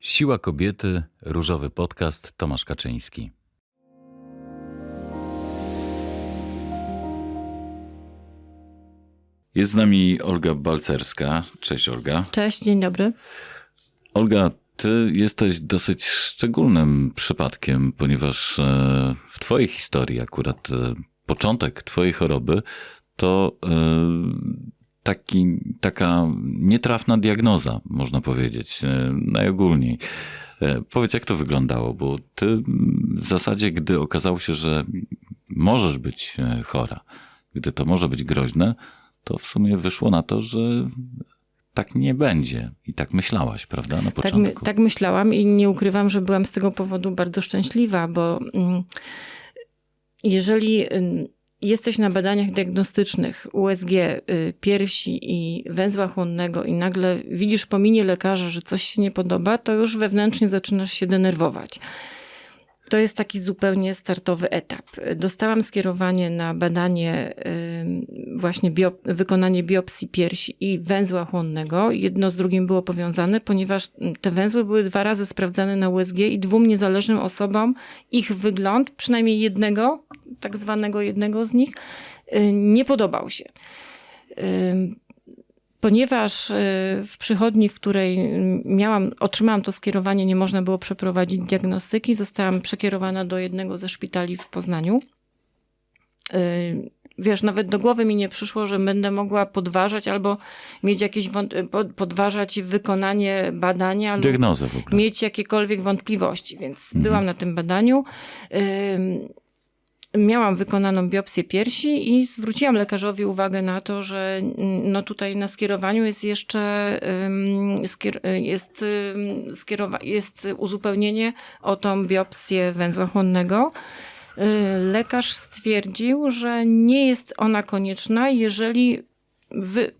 Siła kobiety, różowy podcast, Tomasz Kaczyński. Jest z nami Olga Balcerska. Cześć Olga. Cześć, dzień dobry. Olga, ty jesteś dosyć szczególnym przypadkiem, ponieważ e, w twojej historii akurat e, początek twojej choroby to e, taki, taka nietrafna diagnoza, można powiedzieć, najogólniej. Powiedz, jak to wyglądało, bo ty w zasadzie, gdy okazało się, że możesz być chora, gdy to może być groźne, to w sumie wyszło na to, że tak nie będzie. I tak myślałaś, prawda, na początku? Tak, tak myślałam i nie ukrywam, że byłam z tego powodu bardzo szczęśliwa, bo mm, jeżeli jesteś na badaniach diagnostycznych USG y, piersi i węzła chłonnego i nagle widzisz po minie lekarza, że coś się nie podoba, to już wewnętrznie zaczynasz się denerwować. To jest taki zupełnie startowy etap. Dostałam skierowanie na badanie, właśnie bio, wykonanie biopsji piersi i węzła chłonnego. Jedno z drugim było powiązane, ponieważ te węzły były dwa razy sprawdzane na USG i dwóm niezależnym osobom ich wygląd, przynajmniej jednego, tak zwanego jednego z nich, y, nie podobał się ponieważ y, w przychodni, w której miałam, otrzymałam to skierowanie, nie można było przeprowadzić diagnostyki, zostałam przekierowana do jednego ze szpitali w Poznaniu. Y, wiesz, nawet do głowy mi nie przyszło, że będę mogła podważać albo mieć jakieś, podważać wykonanie badania, albo Diagnozę w ogóle. mieć jakiekolwiek wątpliwości, więc mhm. byłam na tym badaniu miałam wykonaną biopsję piersi i zwróciłam lekarzowi uwagę na to, że mm, no tutaj na skierowaniu jest jeszcze jest, skierowa- jest uzupełnienie o tą biopsję węzła chłonnego. Y, lekarz stwierdził, że nie jest ona konieczna, jeżeli wy,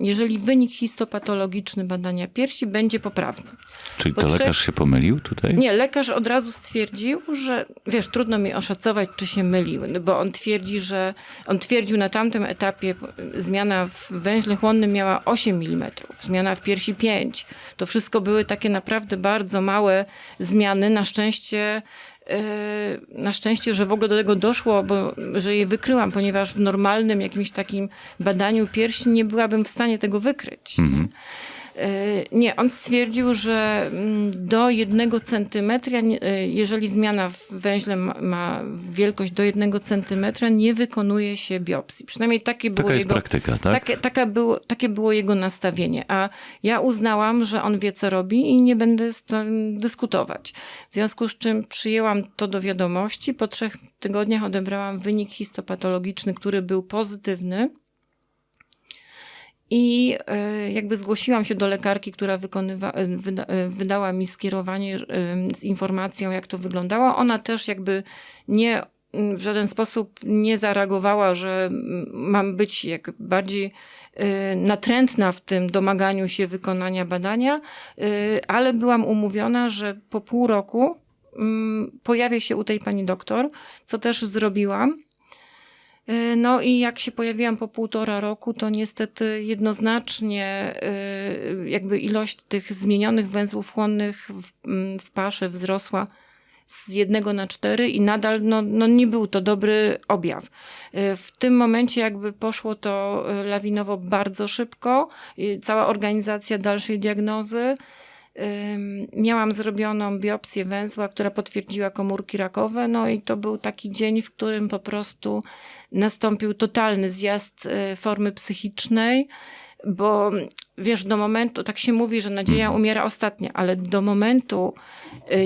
jeżeli wynik histopatologiczny badania piersi będzie poprawny. Czyli to lekarz się pomylił tutaj? Nie, lekarz od razu stwierdził, że wiesz, trudno mi oszacować, czy się mylił, bo on twierdzi, że on twierdził na tamtym etapie zmiana w węźle chłonnym miała 8 mm, zmiana w piersi 5. To wszystko były takie naprawdę bardzo małe zmiany. Na szczęście na szczęście, że w ogóle do tego doszło, bo że je wykryłam, ponieważ w normalnym jakimś takim badaniu piersi nie byłabym w stanie tego wykryć. Mhm. E, nie, on stwierdził, że mm, do jednego centymetra, e, jeżeli zmiana w węźle ma wielkość do jednego centymetra, nie wykonuje się biopsji. Przynajmniej takie było Taka jest jego, praktyka, tak? Takie, taka było, takie było jego nastawienie. A ja uznałam, że on wie, co robi i nie będę z tym dyskutować. W związku z czym przyjęłam to do wiadomości. Po trzech tygodniach odebrałam wynik histopatologiczny, który był pozytywny. I e, jakby zgłosiłam się do lekarki, która wykonywa, e, wyda, e, wydała mi skierowanie z informacją, jak to wyglądało. Ona też jakby nie w żaden sposób nie zareagowała, że mam być jak bardziej natrętna w tym domaganiu się wykonania badania, ale byłam umówiona, że po pół roku pojawię się u tej pani doktor, co też zrobiłam. E, no i jak się pojawiłam po półtora roku, to niestety jednoznacznie e, jakby ilość tych zmienionych węzłów chłonnych w, w pasze wzrosła z jednego na cztery i nadal no, no nie był to dobry objaw. E, w tym momencie jakby poszło to lawinowo bardzo szybko. Cała organizacja dalszej diagnozy Miałam zrobioną biopsję węzła, która potwierdziła komórki rakowe, no i to był taki dzień, w którym po prostu nastąpił totalny zjazd e, formy psychicznej, bo wiesz, do momentu, tak się mówi, że nadzieja mhm. umiera ostatnia, ale do momentu e,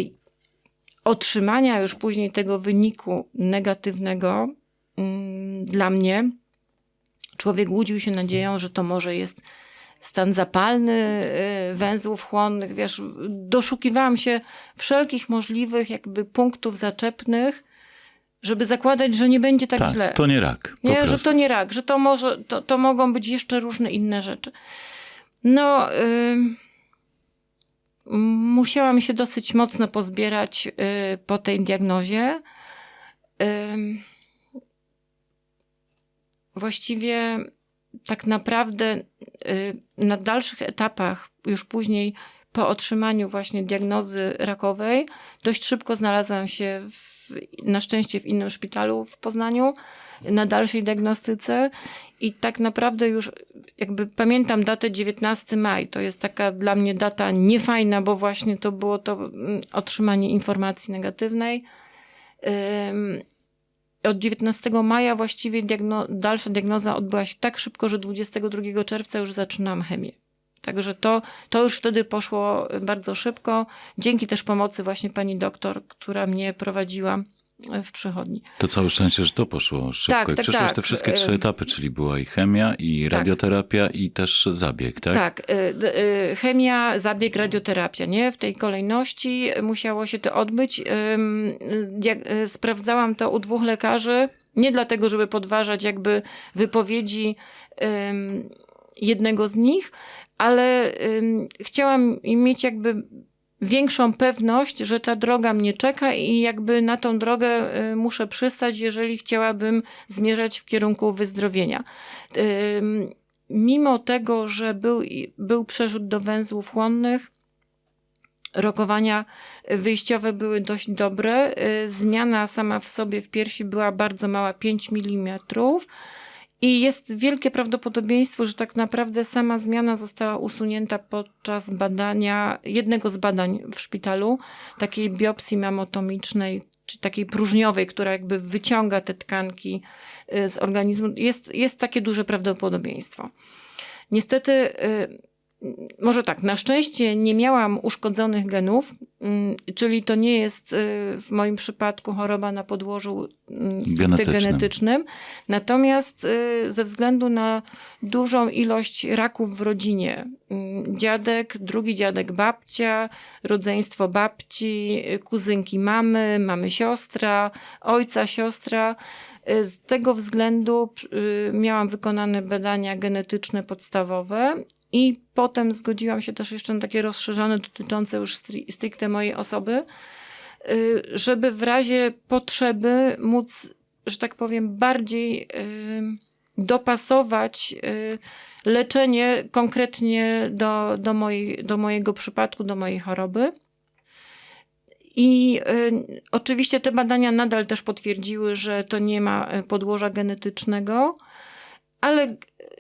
otrzymania już później tego wyniku negatywnego mm, dla mnie, człowiek łudził się nadzieją, że to może jest stan zapalny y, węzłów chłonnych, wiesz, doszukiwałam się wszelkich możliwych jakby punktów zaczepnych, żeby zakładać, że nie będzie tak, tak źle. to nie rak. Nie, prostu. że to nie rak, że to może, to, to mogą być jeszcze różne inne rzeczy. No, y, musiałam się dosyć mocno pozbierać y, po tej diagnozie. Y, właściwie tak naprawdę y, na dalszych etapach, już później po otrzymaniu właśnie diagnozy rakowej dość szybko znalazłam się w, na szczęście w innym szpitalu w Poznaniu na dalszej diagnostyce i tak naprawdę już jakby pamiętam datę 19 maj. To jest taka dla mnie data niefajna, bo właśnie to było to mm, otrzymanie informacji negatywnej. Od 19 maja właściwie diagno- dalsza diagnoza odbyła się tak szybko, że 22 czerwca już zaczynałam chemię. Także to, to już wtedy poszło bardzo szybko, dzięki też pomocy właśnie pani doktor, która mnie prowadziła w przychodni. To całe szczęście, że to poszło szybko. Tak, tak, przeszłaś tak. te wszystkie trzy etapy, czyli była i chemia, i Tak. radioterapia, i też zabieg, tak? Tak, y, y, chemia, zabieg, radioterapia, nie? W tej kolejności musiało się to odbyć. Y, Sprawdzałam to u dwóch lekarzy, nie dlatego, żeby podważać jakby wypowiedzi jednego z nich, ale chciałam mieć jakby większą pewność, że ta droga mnie czeka i jakby na tą drogę y, muszę przystać, jeżeli chciałabym zmierzać w kierunku wyzdrowienia. Mimo tego, że był, był przerzut do węzłów chłonnych, rokowania wyjściowe były dość dobre. Y, Zmiana sama w sobie w piersi była bardzo mała, 5 mm. I jest wielkie prawdopodobieństwo, że tak naprawdę sama zmiana została usunięta podczas badania, jednego z badań w szpitalu, takiej biopsji mamotomicznej, czy takiej próżniowej, która jakby wyciąga te tkanki y, z organizmu. Jest, jest takie duże prawdopodobieństwo. Niestety, y, może tak, na szczęście nie miałam uszkodzonych genów, mm, czyli to nie jest y, w moim przypadku choroba na podłożu mm, Genetycznym. genetycznym. Natomiast y, ze względu na dużą ilość raków w rodzinie, mm, dziadek, drugi dziadek babcia, rodzeństwo babci, y, kuzynki mamy, mamy siostra, ojca siostra, z tego względu miałam wykonane badania genetyczne podstawowe i potem zgodziłam się też jeszcze na takie rozszerzone, dotyczące już stri- stricte mojej osoby, y, żeby w razie potrzeby móc, że tak powiem, bardziej y, dopasować y, leczenie konkretnie do, do, mojej, do mojego przypadku, do mojej choroby. I oczywiście te badania nadal też potwierdziły, że to nie ma podłoża genetycznego, ale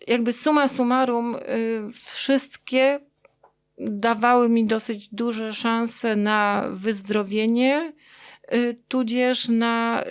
jakby suma summarum, y, wszystkie dawały mi dosyć duże szanse na wyzdrowienie, y, tudzież na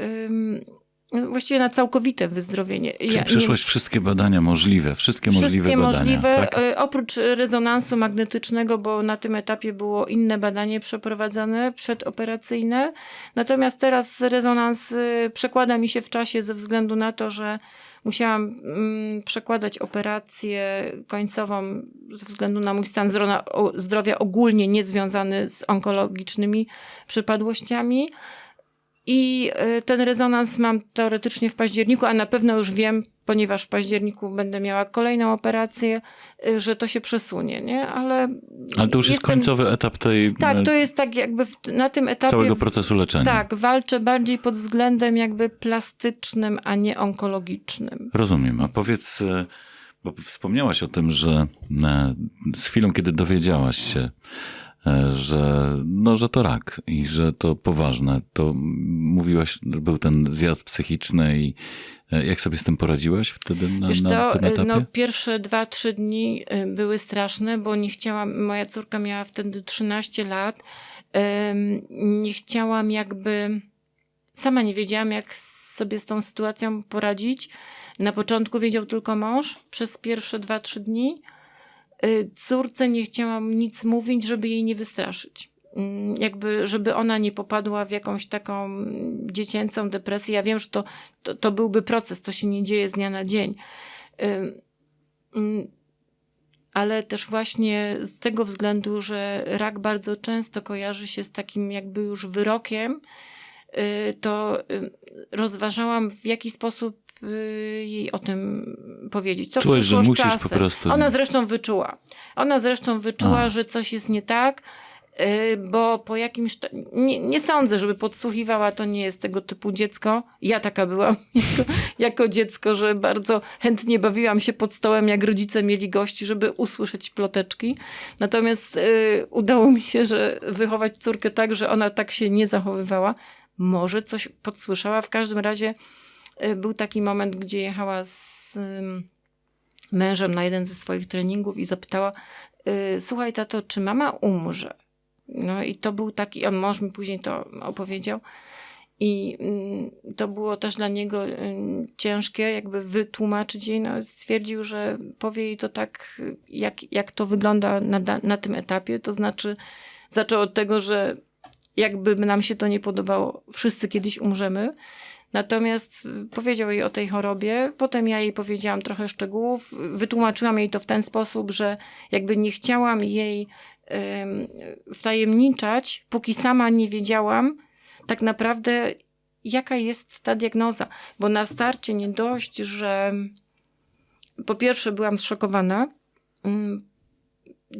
właściwie na całkowite wyzdrowienie. Czyli Ja- przeszłaś wszystkie badania możliwe, wszystkie, możliwe Wszystkie badania. możliwe, tak? y, oprócz rezonansu magnetycznego, bo na tym etapie było inne badanie przeprowadzane, przedoperacyjne. Natomiast teraz rezonans y, przekłada mi się w czasie ze względu na to, że musiałam mm, przekładać operację końcową ze względu na mój stan zdrowia ogólnie niezwiązany z onkologicznymi przypadłościami. I y, ten rezonans mam teoretycznie w październiku, a na pewno już wiem, ponieważ w październiku będę miała kolejną operację, y, że to się przesunie, nie? Ale, Ale to już jest jestem- końcowy etap tej Tak, e, to jest tak jakby w, na tym etapie... całego procesu leczenia. Tak, walczę bardziej pod względem jakby plastycznym, a nie onkologicznym. Rozumiem. A powiedz, bo wspomniałaś o tym, że z chwilą, kiedy dowiedziałaś się, że, no, że to rak i że to poważne, to mówiłaś, był ten zjazd psychiczny i e, jak sobie z tym poradziłaś wtedy na, Wiesz na co, tym etapie? no pierwsze dwa, trzy dni były straszne, bo nie chciałam, moja córka miała wtedy 13 lat, nie chciałam jakby, sama nie wiedziałam jak sobie z tą sytuacją poradzić. Na początku wiedział tylko mąż przez pierwsze dwa, trzy dni. Y, Córce nie chciałam nic mówić, żeby jej nie wystraszyć. Mm, Jakby, żeby ona nie popadła w jakąś taką dziecięcą depresję. Ja wiem, że to, to, to byłby proces, to się nie dzieje z dnia na dzień. Ym, mm, Ale też właśnie z tego względu, że rak bardzo często kojarzy się z takim jakby już wyrokiem, y, to y, rozważałam w jaki sposób y, jej o tym powiedzieć. Co Czułeś, że musisz po czasem. prostu- Ona zresztą wyczuła. Ona zresztą wyczuła, A. że coś jest nie tak Y, Bo po jakimś. Nie, nie sądzę, żeby podsłuchiwała, to nie jest tego typu dziecko. Ja taka byłam jako, jako dziecko, że bardzo chętnie bawiłam się pod stołem, jak rodzice mieli gości, żeby usłyszeć ploteczki. Natomiast y, udało mi się, że wychować córkę tak, że ona tak się nie zachowywała. Może coś podsłyszała. W każdym razie y, był taki moment, gdzie jechała z mężem na jeden ze swoich treningów i zapytała: y, Słuchaj, tato, czy mama umrze? No i to był taki, on mąż mi później to opowiedział. I mm, to było też dla niego ym, ciężkie, jakby wytłumaczyć jej. No, stwierdził, że powie jej to tak, jak, jak to wygląda na, na tym etapie. To znaczy, zaczął od tego, że jakby nam się to nie podobało, wszyscy kiedyś umrzemy. Natomiast y, powiedział jej o tej chorobie, potem ja jej powiedziałam trochę szczegółów, wytłumaczyłam jej to w ten sposób, że jakby nie chciałam jej wtajemniczać, póki sama nie wiedziałam tak naprawdę, jaka jest ta diagnoza. Bo na starcie nie dość, że po pierwsze byłam zszokowana, ym,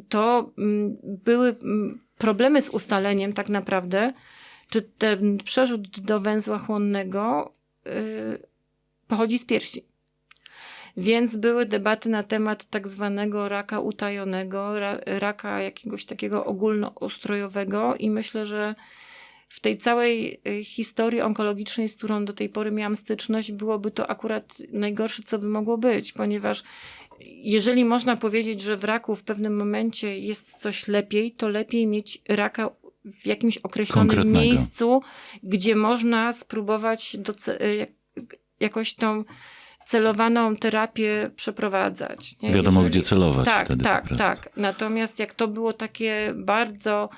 to ym, były ym, problemy z ustaleniem tak naprawdę, czy ten przerzut do węzła chłonnego yy, pochodzi z piersi. Więc były debaty na temat tak zwanego raka utajonego, ra, raka jakiegoś takiego ogólnoustrojowego i myślę, że w tej całej y, historii onkologicznej, z którą do tej pory miałam styczność, byłoby to akurat najgorsze, co by mogło być, ponieważ jeżeli można powiedzieć, że w raku w pewnym momencie jest coś lepiej, to lepiej mieć raka w jakimś określonym miejscu, gdzie można spróbować y, jak- jakoś tą celowaną terapię przeprowadzać. nie? Wiadomo, Jeżeli- gdzie celować tak, wtedy tak, tak. Natomiast jak to było takie bardzo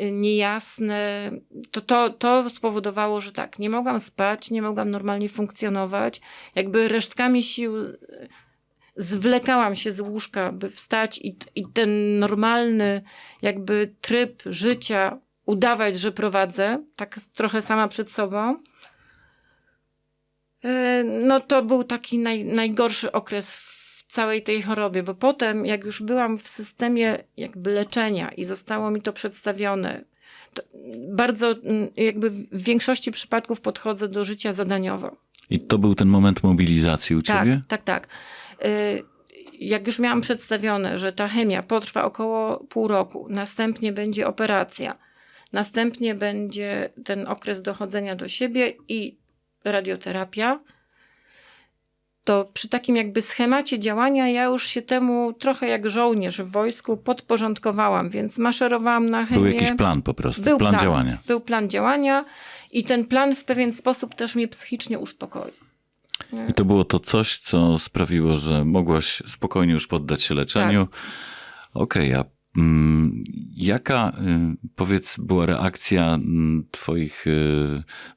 y, niejasne, to, to to spowodowało, że tak, nie mogłam spać, nie mogłam normalnie funkcjonować. Jakby resztkami sił zwlekałam się z łóżka, by wstać i, i ten normalny jakby tryb życia udawać, że prowadzę, tak trochę sama przed sobą. E, No to był taki naj, najgorszy okres w całej tej chorobie, bo potem, jak już byłam w systemie jakby leczenia i zostało mi to przedstawione, to bardzo jakby w większości przypadków podchodzę do życia zadaniowo. I to był ten moment mobilizacji u Tak, ciebie? tak, tak. Y, Jak już miałam przedstawione, że ta chemia potrwa około pół roku, następnie będzie operacja, następnie będzie ten okres dochodzenia do siebie i radioterapia, to przy takim jakby schemacie działania ja już się temu trochę jak żołnierz w wojsku podporządkowałam, więc maszerowałam na chemię. Był jakiś plan po prostu, Był plan, działania. Był plan działania i ten plan w pewien sposób też mnie psychicznie uspokoił. I to było to coś, co sprawiło, że mogłaś spokojnie już poddać się leczeniu. Tak. Okej, a mm, jaka, y, powiedz, była reakcja mm, twoich,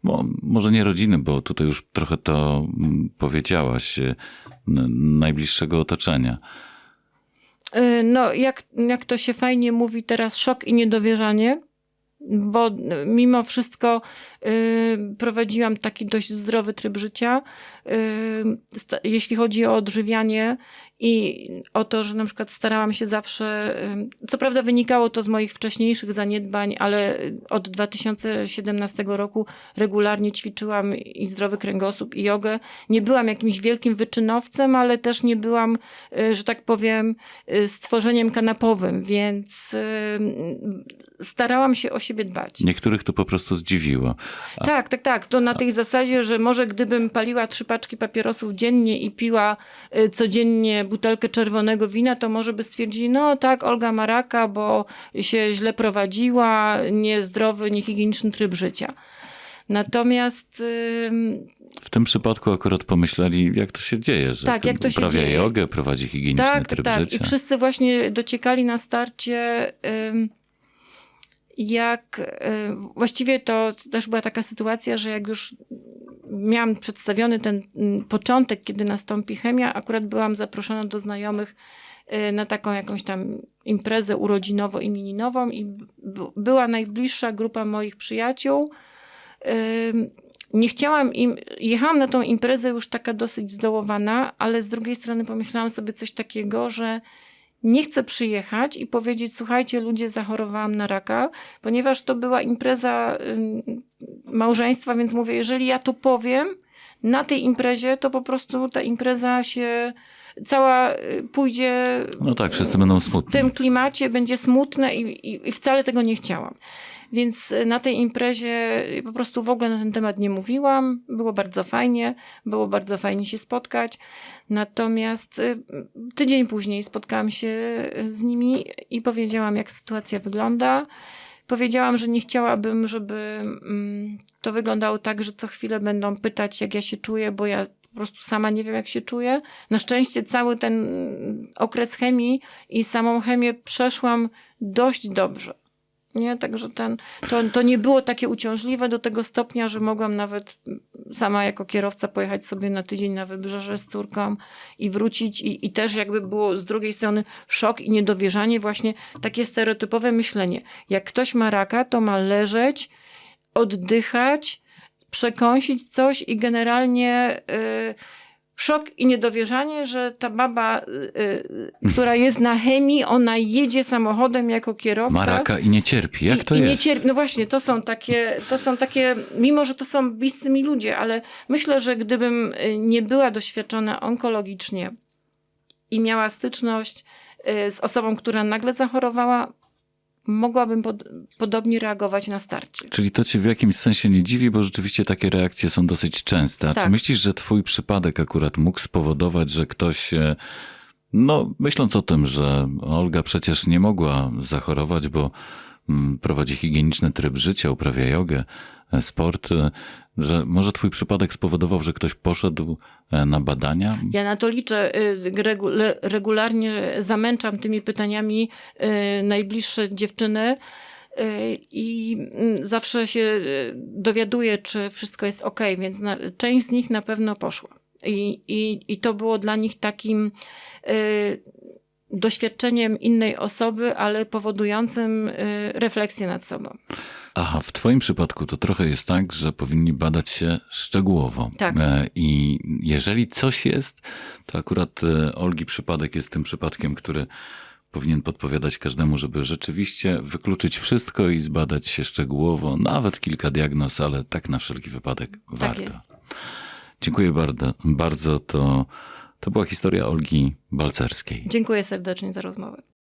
mo, może nie rodziny, bo tutaj już trochę to mm, powiedziałaś, y, najbliższego otoczenia. No, jak, jak to się fajnie mówi teraz, szok i niedowierzanie, bo mimo wszystko y, prowadziłam taki dość zdrowy tryb życia. Y, jeśli chodzi o odżywianie i o to, że na przykład starałam się zawsze, co prawda wynikało to z moich wcześniejszych zaniedbań, ale od 2017 roku regularnie ćwiczyłam i zdrowy kręgosłup i jogę. Nie byłam jakimś wielkim wyczynowcem, ale też nie byłam, y, że tak powiem, y, stworzeniem kanapowym, więc starałam się o siebie dbać. Niektórych to po prostu zdziwiło. A- Tak, tak, tak. To na tej zasadzie, że może gdybym paliła trzy paczki papierosów dziennie i piła y, codziennie butelkę czerwonego wina, to może by stwierdzili, no tak, Olga ma raka, bo się źle prowadziła, niezdrowy, niehigieniczny tryb życia. Natomiast W tym przypadku akurat pomyśleli, jak to się dzieje, że Tak, jak to się uprawia dzieje. jogę, prowadzi higieniczny tak, tryb tak. życia. I wszyscy właśnie dociekali na starcie. Jak y, właściwie to też była taka sytuacja, że jak już miałam przedstawiony ten mm, początek, kiedy nastąpi chemia, akurat byłam zaproszona do znajomych y, na taką jakąś tam imprezę urodzinowo-imieninową i była najbliższa grupa moich przyjaciół. Nie chciałam im, jechałam na tą imprezę już taka dosyć zdołowana, ale z drugiej strony pomyślałam sobie coś takiego, że nie chcę przyjechać i powiedzieć, słuchajcie, ludzie, zachorowałam na raka, ponieważ to była impreza małżeństwa, więc mówię, jeżeli ja to powiem na tej imprezie, to po prostu ta impreza się cała y, pójdzie No tak, wszyscy będą w smutni. tym klimacie, będzie smutne i, i, i wcale tego nie chciałam. Więc y, na tej imprezie po prostu w ogóle na ten temat nie mówiłam. Było bardzo fajnie, było bardzo fajnie się spotkać. Natomiast y, tydzień później spotkałam się z nimi i powiedziałam, jak sytuacja wygląda. Powiedziałam, że nie chciałabym, żeby mm, to wyglądało tak, że co chwilę będą pytać, jak ja się czuję, bo ja po prostu sama nie wiem, jak się czuję. Na szczęście cały ten okres chemii i samą chemię przeszłam dość dobrze. Nie, także ten, to, to nie było takie uciążliwe do tego stopnia, że mogłam nawet sama jako kierowca pojechać sobie na tydzień na wybrzeże z córką i wrócić i, i też jakby było z drugiej strony szok i niedowierzanie, właśnie takie stereotypowe myślenie. Jak ktoś ma raka, to ma leżeć, oddychać, przekąsić coś i generalnie y, szok i niedowierzanie, że ta baba, y, y, która jest na chemii, ona jedzie samochodem jako kierowca. Ma raka i nie cierpi. Jak I, to i jest? Nie cierpi. No właśnie, to są takie, to są takie, mimo że to są bliscy mi ludzie, ale myślę, że gdybym y, nie była doświadczona onkologicznie i miała styczność y, z osobą, która nagle zachorowała, mogłabym pod, podobnie reagować na starcie. Czyli to cię w jakimś sensie nie dziwi, bo rzeczywiście takie reakcje są dosyć częste. A czy Tak. myślisz, że twój przypadek akurat mógł spowodować, że ktoś, e, no myśląc o tym, że Olga przecież nie mogła zachorować, bo mm, prowadzi higieniczny tryb życia, uprawia jogę, sport, e, że może twój przypadek spowodował, że ktoś poszedł e, na badania? Ja na to liczę. le- Regularnie zamęczam tymi pytaniami najbliższe dziewczyny. I mm, zawsze się dowiaduję, czy wszystko jest ok, więc na, część z nich na pewno poszła. I, i, I to było dla nich takim y, doświadczeniem innej osoby, ale powodującym y, refleksję nad sobą. Aha, w Twoim przypadku to trochę jest tak, że powinni badać się szczegółowo. Tak. E, I jeżeli coś jest, to akurat e, Olgi przypadek jest tym przypadkiem, który powinien podpowiadać każdemu, żeby rzeczywiście wykluczyć wszystko i zbadać się szczegółowo, nawet kilka diagnoz, ale tak na wszelki wypadek warto. jest. Dziękuję bardzo. bardzo to, to była historia Olgi Balcerskiej. Dziękuję serdecznie za rozmowę.